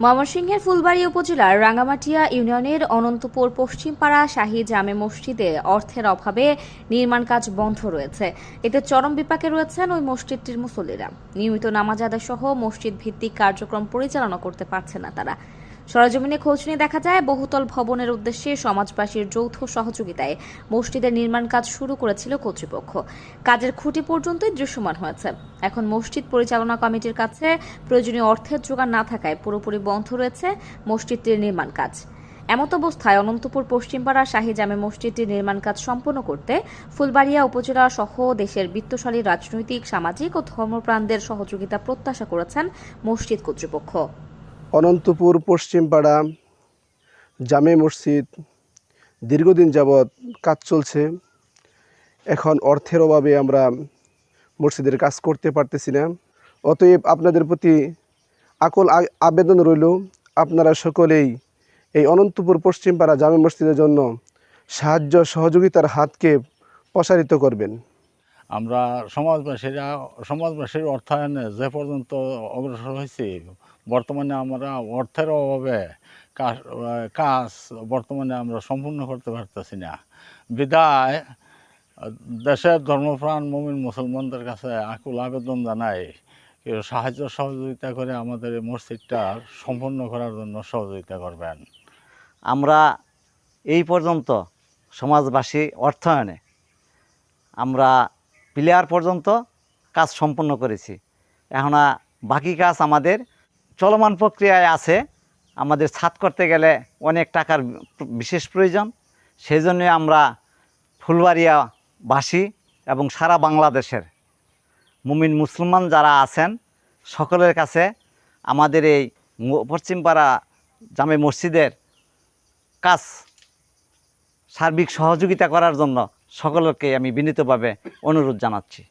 ময়মনসিংহের ফুলবাড়ী উপজেলার রাঙ্গামাটিয়া ইউনিয়নের অনন্তপুর পশ্চিমপাড়া শাহী জামে মসজিদে অর্থের অভাবে নির্মাণ কাজ বন্ধ রয়েছে। এতে চরম বিপাকে রয়েছেন ওই মসজিদটির মুসল্লিরা। নিয়মিত নামাজ আদায় সহ মসজিদ ভিত্তিক কার্যক্রম পরিচালনা করতে পারছে না তারা। সরজমিনে খোঁজ নিয়ে দেখা যায়, বহুতল ভবনের উদ্দেশ্যে সমাজবাসীর যৌথ সহযোগিতায় মসজিদের নির্মাণ কাজ শুরু করেছিল কর্তৃপক্ষ। কাজের খুঁটি পর্যন্তই দৃশ্যমান হয়েছে। এখন মসজিদ পরিচালনা কমিটির কাছে প্রয়োজনীয় অর্থের জোগান না থাকায় পুরোপুরি বন্ধ রয়েছে মসজিদটির নির্মাণ কাজ। এমত অবস্থায় অনন্তপুর পশ্চিমপাড়া শাহী জামে মসজিদটির নির্মাণ কাজ সম্পন্ন করতে ফুলবাড়িয়া উপজেলা সহ দেশের বিত্তশালী রাজনৈতিক, সামাজিক ও ধর্মপ্রাণদের সহযোগিতা প্রত্যাশা করেছেন মসজিদ কর্তৃপক্ষ। অনন্তপুর, পশ্চিমপাড়া, জামে মসজিদ, দীর্ঘদিন যাবৎ কাজ চলছে। এখন অর্থের অভাবে আমরা মসজিদের কাজ করতে পারতেছি না। অতএব আপনাদের প্রতি আকল আবেদন রইল, আপনারা সকলেই এই অনন্তপুর, পশ্চিমপাড়া জামে মসজিদের জন্য সাহায্য, সহযোগিতার হাতকে প্রসারিত করবেন। আমরা সমাজবাসীরা, সমাজবাসীর অর্থায়নে যে পর্যন্ত অগ্রসর হয়েছি, বর্তমানে আমরা অর্থের অভাবে কাজ বর্তমানে আমরা সম্পূর্ণ করতে পারতেছি না। বিদায়, দেশের ধর্মপ্রাণ মমিন মুসলমানদের কাছে আকুল আবেদন জানাই সাহায্য সহযোগিতা করে আমাদের এই মসজিদটা সম্পূর্ণ করার জন্য সহযোগিতা করবেন। আমরা এই পর্যন্ত সমাজবাসী অর্থায়নে আমরা প্লেয়ার পর্যন্ত কাজ সম্পন্ন করেছি। এখন বাকি কাজ আমাদের চলমান প্রক্রিয়ায় আছে। আমাদের ছাদ করতে গেলে অনেক টাকার বিশেষ প্রয়োজন। সেই জন্যে আমরা ফুলবাড়িয়া ফুলবাড়িয়াবাসী এবং সারা বাংলাদেশের মুমিন মুসলমান যারা আছেন, সকলের কাছে আমাদের এই পশ্চিমপাড়া জামে মসজিদের কাজ সার্বিক সহযোগিতা করার জন্য সকলকে আমি বিনীতভাবে অনুরোধ জানাচ্ছি।